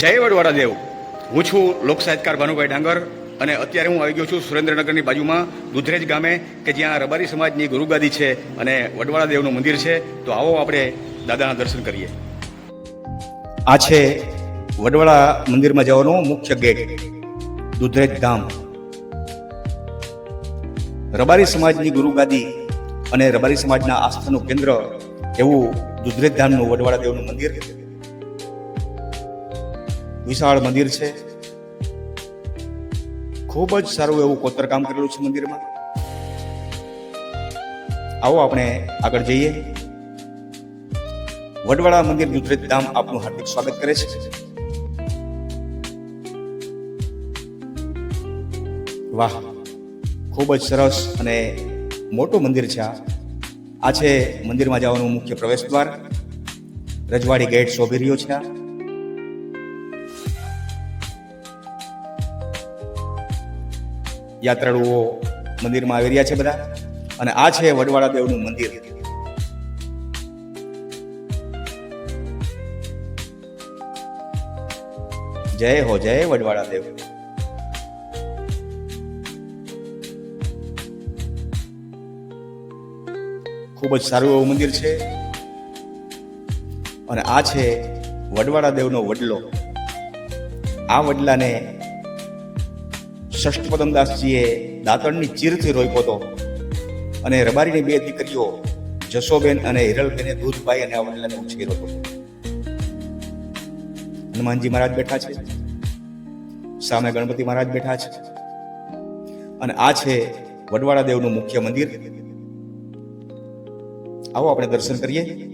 જય વડવાડા દેવ. હું છું લોક સાહિત્યકાર ભાનુભાઈ ડાંગર અને અત્યારે હું આવી ગયો છું સુરેન્દ્રનગરની બાજુમાં દુધરેજ ગામે, કે જ્યાં રબારી સમાજની ગુરુગાદી છે અને વડવાડા દેવનું મંદિર છે. તો આવો આપણે દાદાના દર્શન કરીએ. આ છે વડવાડા મંદિરમાં જવાનો મુખ્ય ગેટ, દુધરેજ ધામ રબારી સમાજની ગુરુગાદી અને રબારી સમાજના આસ્થાનું કેન્દ્ર એવું દુધરેજ ધામનું વડવાડા દેવનું મંદિર વિશાળ મંદિર છે. ખૂબ જ સારું એવું કોતરકામ કરેલું છે મંદિરમાં. આવો આપણે આગળ જઈએ. વડવાડા મંદિર દુધરેજ ધામ આપનું હાર્દિક સ્વાગત કરે છે. વાહ, ખૂબ જ સરસ અને મોટું મંદિર છે આ. આ છે મંદિરમાં જવાનું મુખ્ય પ્રવેશ દ્વાર રજવાડી ગેટ શોભી રહ્યો છે આ. યાત્રાળુઓ મંદિરમાં આવી રહ્યા છે બધા. અને આ છે વડવાડા દેવનું મંદિર. જય હો, જય વડવાડા દેવ. ખૂબ જ સારું એવું મંદિર છે. અને આ છે વડવાડા દેવનો વડલો. આ વડલાને ષષ્ઠપદમદાસજીએ દાંતણની ચીરથી રોક્યો હતો. અને રબારીની બે દીકરીઓ, જશોબેન અને હિરલબેને દૂધ પાઈ અને અવનલાને ઉછેર્યો હતો. હનુમાનજી મહારાજ બેઠા છે. સામે ગણપતિ મહારાજ બેઠા છે. અને આ છે વડવાડા દેવનું મુખ્ય મંદિર. આવો આપણે દર્શન કરીએ.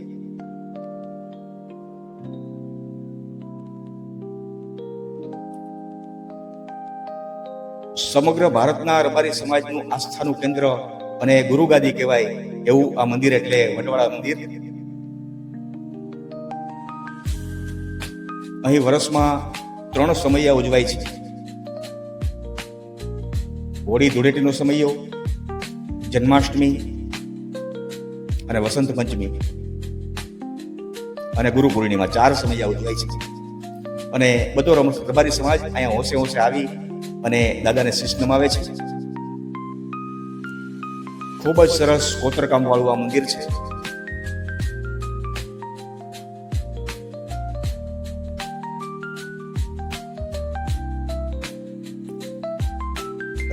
સમગ્ર ભારતના રબારી સમાજનું આસ્થાનું કેન્દ્ર અને ગુરુગાદી કહેવાય એવું આ મંદિર એટલે વટવાળા મંદિર. અહીં વર્ષમાં ત્રણ સમયા ઉજવાય છે. હોળી ધૂળેટીનો સમયો, જન્માષ્ટમી અને વસંત પંચમી. અને ગુરુ પૂર્ણિમા ચાર સમયા ઉજવાય છે. અને બધો રબારી સમાજ અહીંયા હોંશે હોંશે આવી અને દાદાને શીશ નમાવે છે. ખૂબ જ સરસ કોતરકામ વાળું આ મંદિર છે.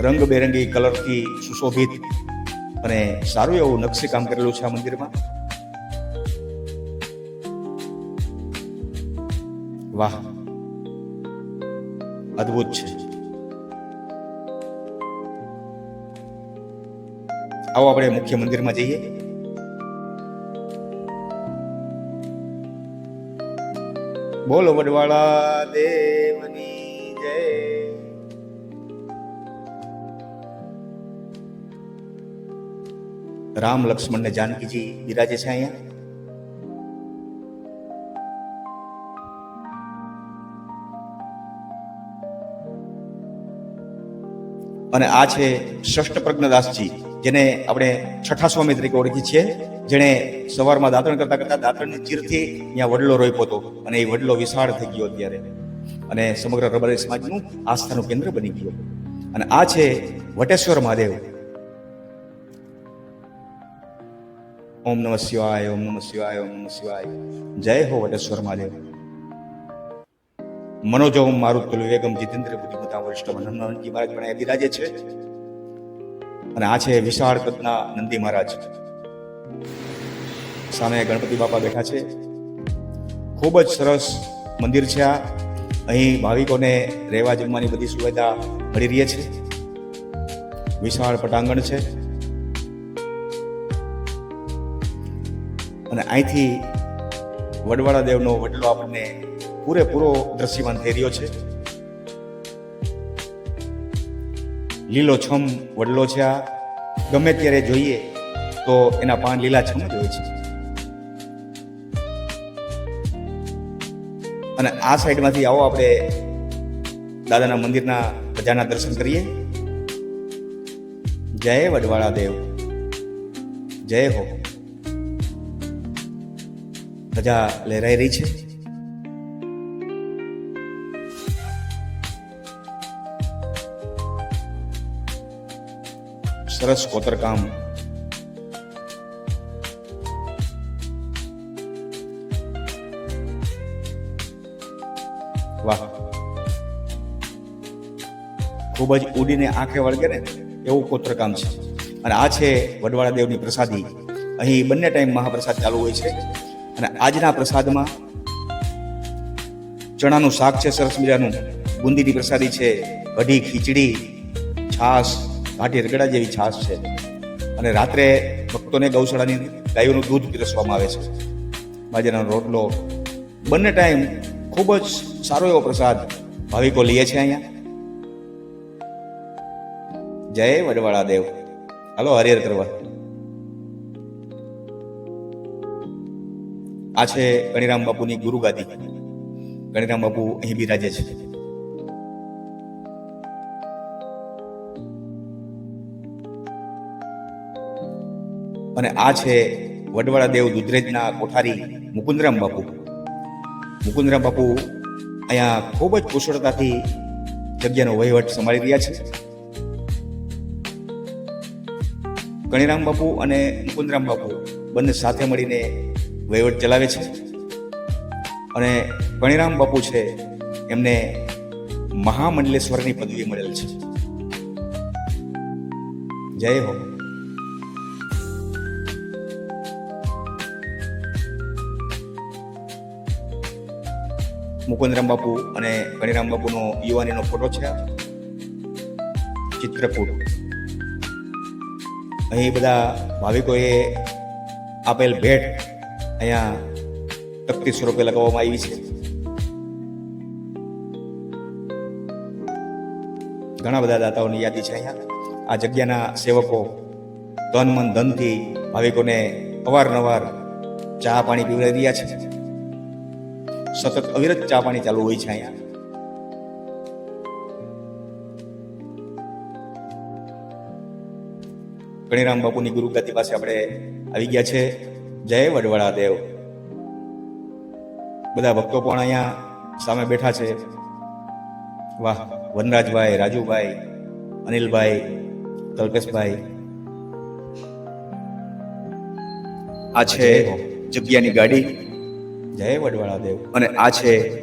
રંગબેરંગી કલરથી સુશોભિત અને સારું એવું નકશી કામ કરેલું છે આ મંદિરમાં. વાહ. અદ્ભુત છે. આવો આપણે મુખ્ય મંદિરમાં જઈએ. બોલો વડવાળા દેવની જય. રામ લક્ષ્મણ ને જાનકીજી બિરાજે છે અહીંયા. અને આ છે ષષ્ઠ પ્રજ્ઞદાસજી જેને આપણે છઠ્ઠા સ્વામી તરીકે ઓળખી છીએ, જેણે સવારમાં દાંતણ કરતા કરતા દાંતણની ચીરથી અહીંયા વડલો રોપ્યો હતો અને એ વડલો વિશાળ થઈ ગયો અત્યારે. અને સમગ્ર રબારી સમાજનું આસ્થાનું કેન્દ્ર બની ગયો અને આ છે વટેશ્વર મહાદેવ. ઓમ નમઃ શિવાય, ઓમ નમઃ શિવાય, ઓમ નમઃ શિવાય. જય હો વટેશ્વર મહાદેવ. મનોજવમ મારુતુલ વેગમ જીતેન્દ્ર બુદ્ધિમતા વરિષ્ઠ હનુમાનજી મહારાજ પણ એ બિરાજે છે. અને આ છે વિશાળ કદના નંદી મહારાજ. સામે ગણપતિ બાપા બેઠા છે. ખૂબ જ સરસ મંદિર છે આ. અહીં ભાવિકોને રહેવા જમવાની બધી સુવિધા મળી રહી છે. વિશાળ પટાંગણ છે. અને અહીંથી વડવાળા દેવનો વડલો આપણને પૂરેપૂરો દ્રશ્યમાન થઈ રહ્યો છે. લીલો છમ વડલો છે આ. ગમે ત્યારે જોઈએ તો એના પાન લીલાછમ જ હોય છે. અને આ સાઈડમાંથી આવો આપણે દાદાના મંદિરના પ્રજાના દર્શન કરીએ. જય વડવાળા દેવ જય હો. પ્રજા લહેરાઈ રહી છે. સરસ કોતરકામ વાહ. ખૂબ જ ઉડીને આંખે વળગે ને એવું કોતરકામ છે. અને આ છે વડવાળા દેવની પ્રસાદી. અહીં બંને ટાઈમ મહાપ્રસાદ ચાલુ હોય છે. અને આજના પ્રસાદમાં ચણાનું શાક છે સરસ મજાનું. બુંદીની પ્રસાદી છે, કઢી, ખીચડી, છાશ ઘાટી રગડા જેવી છાશ છે. અને રાત્રે ભક્તોને ગૌશાળાની ગાયોનું દૂધ પીરસવામાં આવે છે. બાજરાનો રોટલો. બંને ટાઈમ ખૂબ જ સારો એવો પ્રસાદ ભાવિકો લઈએ છે અહીંયા. જય વડવાળા દેવ હાલો, હરિહર કરવા. આ છે ગણિરામ બાપુની ગુરુગાદી. ગણિરામ બાપુ અહીં બિરાજે છે. અને આ છે વડવાળા દેવ દુધરેજના કોઠારી મુકુંદરામ બાપુ. મુકુંદરામ બાપુ અહીંયા ખૂબ જ કુશળતાથી જગ્યાનો વહીવટ સંભાળી રહ્યા છે. ગણિરામ બાપુ અને મુકુંદરામ બાપુ બંને સાથે મળીને વહીવટ ચલાવે છે. અને ગણિરામ બાપુ છે, એમને મહામંડલેશ્વરની પદવી મળેલ છે. જય હો. મુકુંદરામ બાપુ અને ગણિરામ બાપુનો યુવાનીનો ફોટો છે. ચિત્રકૂટ. અહીં બધા ભાવિકોએ આપેલ ભેટ અહીંયા તકતી સ્વરૂપે લગાવવામાં આવી છે. ઘણા બધા દાતાઓની યાદી છે અહીંયા. આ જગ્યાના સેવકો તન મન ધનથી ભાવિકોને અવારનવાર ચા પાણી પીવડાવી રહ્યા છે. સતત અવિરત ચા પાણી ચાલુ હોય છે અહીંયા. ગણિરામ બાપુની ગુરુગાદી પાસે આપણે આવી ગયા છે. જય વડવાળા દેવ બધા ભક્તો પણ અહીંયા સામે બેઠા છે. વાહ વનરાજભાઈ રાજુભાઈ અનિલભાઈ કલ્પેશભાઈ. આ છે જગ્યાની ગાડી. જય વડવાળા દેવ અને આ છે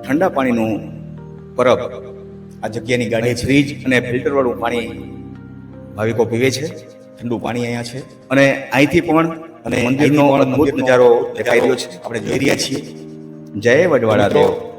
ઠંડા પાણીનું પરબ. આ જગ્યાની ગાડી ફ્રીજ અને ફિલ્ટરવાળું પાણી ભાવિકો પીવે છે. ઠંડુ પાણી અહીંયા છે. અને અહીંથી પણ અને મંદિરનો અદ્ભુત નજારો દેખાઈ રહ્યો છે. આપણે જોઈ રહ્યા છીએ. જય વડવાળા દેવ